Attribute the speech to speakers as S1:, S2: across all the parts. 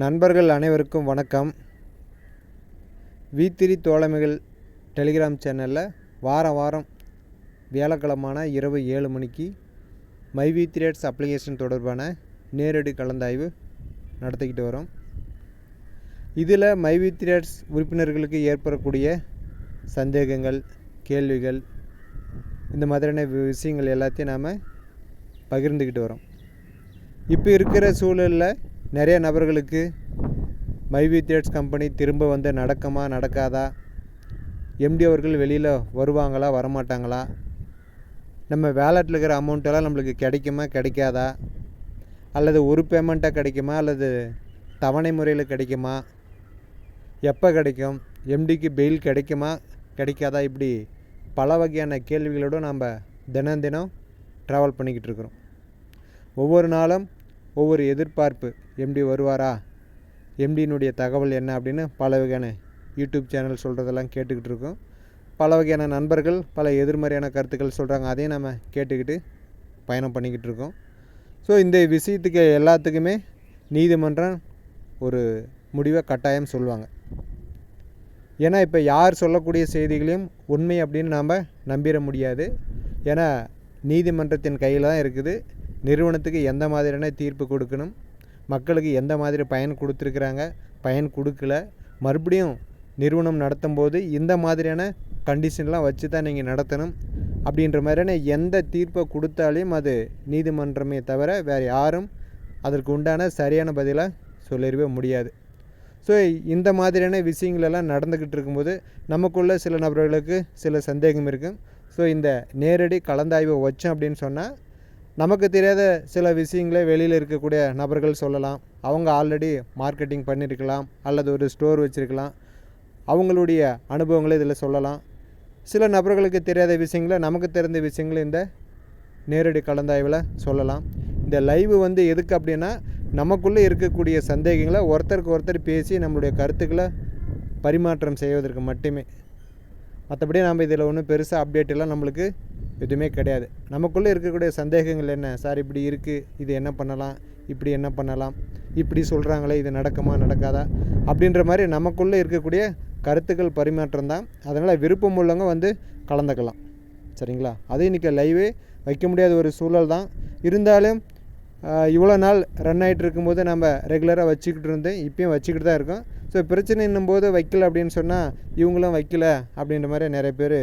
S1: நண்பர்கள் அனைவருக்கும் வணக்கம். வீத்திரி தோழமைகள் டெலிகிராம் சேனலில் வாரம் வாரம் வியாழக்கிழமான இரவு ஏழு மணிக்கு மை வி த்ரேட்ஸ் அப்ளிகேஷன் தொடர்பான நேரடி கலந்தாய்வு நடத்திக்கிட்டு வரோம். இதில் மை வி த்ரேட்ஸ் உறுப்பினர்களுக்கு ஏற்படக்கூடிய சந்தேகங்கள் கேள்விகள் இந்த மாதிரியான விஷயங்கள் எல்லாத்தையும் நாம் பகிர்ந்துக்கிட்டு வரோம். இப்போ இருக்கிற சூழலில் நிறைய நபர்களுக்கு மைவி தேட்ஸ் கம்பெனி திரும்ப வந்து நடக்குமா நடக்காதா? எம்டி அவர்கள் வெளியில் வருவாங்களா வரமாட்டாங்களா? நம்ம வேலெட்டில் இருக்கிற அமௌண்ட்டெல்லாம் நம்மளுக்கு கிடைக்குமா கிடைக்காதா? அல்லது ஒரு பேமெண்ட்டாக கிடைக்குமா அல்லது தவணை முறையில் கிடைக்குமா? எப்போ கிடைக்கும்? எம்டிக்கு பெயில் கிடைக்குமா கிடைக்காதா? இப்படி பல வகையான கேள்விகளோடு நம்ம தினம் தினம் ட்ராவல் பண்ணிக்கிட்டு இருக்கிறோம். ஒவ்வொரு நாளும் ஒவ்வொரு எதிர்பார்ப்பு. எம்டி வருவாரா? எம்டியினுடைய தகவல் என்ன அப்படின்னு பல வகையான யூடியூப் சேனல் சொல்கிறதெல்லாம் கேட்டுக்கிட்டு இருக்கோம். பல வகையான நண்பர்கள் பல எதிர்மறையான கருத்துக்கள் சொல்கிறாங்க அதையும் நம்ம கேட்டுக்கிட்டு பயணம் பண்ணிக்கிட்டு இருக்கோம். ஸோ இந்த விஷயத்துக்கு எல்லாத்துக்குமே நீதிமன்றம் ஒரு முடிவை கட்டாயம் சொல்லுவாங்க. ஏன்னா இப்போ யார் சொல்லக்கூடிய செய்திகளையும் உண்மை அப்படின்னு நாம் நம்பிட முடியாது. ஏன்னா நீதிமன்றத்தின் கையில் தான் இருக்குது. நிறுவனத்துக்கு எந்த மாதிரியான தீர்ப்பு கொடுக்கணும்? மக்களுக்கு எந்த மாதிரி பயன் கொடுத்துருக்குறாங்க பயன் கொடுக்கல. மறுபடியும் நிறுவனம் நடத்தும் போது இந்த மாதிரியான கண்டிஷன்லாம் வச்சு தான் நீங்கள் நடத்தணும். அப்படின்ற மாதிரியான எந்த தீர்ப்பை கொடுத்தாலையும் அது நீதிமன்றமே தவிர வேறு யாரும் அதற்கு உண்டான சரியான பதிலாக சொல்லிடவே முடியாது. ஸோ இந்த மாதிரியான விஷயங்களெல்லாம் நடந்துக்கிட்டு இருக்கும்போது நமக்குள்ளே சில நபர்களுக்கு சில சந்தேகம் இருக்கும். ஸோ இந்த நேரடி கலந்தாய்வை வச்சோம் அப்படின்னு சொன்னால் நமக்கு தெரியாத சில விஷயங்களே வெளியில் இருக்கக்கூடிய நபர்கள் சொல்லலாம். அவங்க ஆல்ரெடி மார்க்கெட்டிங் பண்ணியிருக்கலாம் அல்லது ஒரு ஸ்டோர் வச்சுருக்கலாம். அவங்களுடைய அனுபவங்களை இதில் சொல்லலாம். சில நபர்களுக்கு தெரியாத விஷயங்களை நமக்கு தெரிந்த விஷயங்களை இந்த நேரடி கலந்தாய்வில் சொல்லலாம். இந்த லைவ் வந்து எதுக்கு அப்படின்னா நமக்குள்ளே இருக்கக்கூடிய சந்தேகங்களை ஒருத்தருக்கு ஒருத்தர் பேசி நம்மளுடைய கருத்துக்களை பரிமாற்றம் செய்வதற்கு மட்டுமே. மற்றபடி நம்ம இதில் ஒன்றும் பெருசாக அப்டேட் எல்லாம் நம்மளுக்கு எதுவுமே கிடையாது. நமக்குள்ளே இருக்கக்கூடிய சந்தேகங்கள் என்ன? சார் இப்படி இருக்குது இது என்ன பண்ணலாம்? இப்படி என்ன பண்ணலாம்? இப்படி சொல்கிறாங்களே இது நடக்குமா நடக்காதா? அப்படின்ற மாதிரி நமக்குள்ளே இருக்கக்கூடிய கருத்துக்கள் பரிமாற்றம் தான். அதனால் விருப்பம் உள்ளவங்க வந்து கலந்துக்கலாம். சரிங்களா? அது இன்றைக்கி லைவே வைக்க முடியாத ஒரு சூழல் தான். இருந்தாலும் இவ்வளோ நாள் ரன் ஆகிட்டு இருக்கும்போது நம்ம ரெகுலராக வச்சுக்கிட்டு இருந்தேன் இப்பயும் வச்சுக்கிட்டு தான் இருக்கோம். ஸோ பிரச்சனைன்னும் போது வைக்கல அப்படின்னு சொன்னால் இவங்களும் வைக்கல அப்படின்ற மாதிரி நிறைய பேர்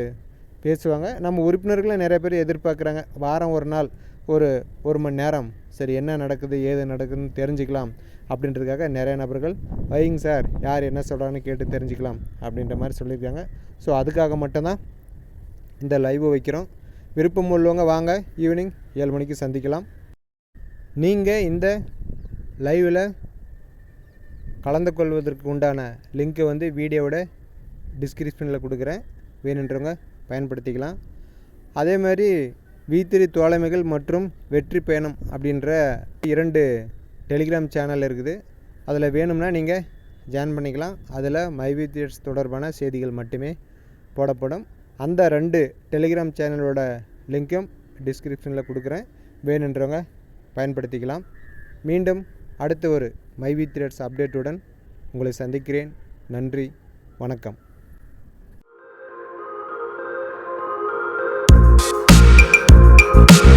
S1: பேசுவாங்க. நம்ம உறுப்பினர்களும் நிறைய பேர் எதிர்பார்க்குறாங்க. வாரம் ஒரு நாள் ஒரு ஒரு மணி நேரம். சரி என்ன நடக்குது ஏது நடக்குதுன்னு தெரிஞ்சுக்கலாம். அப்படின்றதுக்காக நிறைய நபர்கள் வைங்க சார் யார் என்ன சொல்கிறாங்கன்னு கேட்டு தெரிஞ்சுக்கலாம் அப்படின்ற மாதிரி சொல்லியிருக்காங்க. ஸோ அதுக்காக மட்டும்தான் இந்த லைவ் வைக்கிறோம். விருப்பம் உள்ளவங்க வாங்க. ஈவினிங் ஏழு மணிக்கு சந்திக்கலாம். நீங்கள் இந்த லைவில் கலந்து கொள்வதற்கு உண்டான லிங்க்கை வந்து வீடியோவோட டிஸ்கிரிப்ஷனில் கொடுக்குறேன். வேணுன்றவங்க பயன்படுத்திக்கலாம். அதே மாதிரி வீத்திரி தோழமைகள் மற்றும் வெற்றி பயணம் அப்படின்ற இரண்டு டெலிகிராம் சேனல் இருக்குது. அதில் வேணும்னா நீங்கள் ஜாயின் பண்ணிக்கலாம். அதில் மைவி தொடர்பான செய்திகள் மட்டுமே போடப்படும். அந்த ரெண்டு டெலிகிராம் சேனலோட லிங்க்கும் டிஸ்கிரிப்ஷனில் கொடுக்குறேன். வேணுன்றவங்க பயன்படுத்திக்கலாம். மீண்டும் அடுத்த ஒரு மைவி தியேட்டர்ஸ் அப்டேட்டுடன் உங்களை சந்திக்கிறேன். நன்றி வணக்கம். Thank you.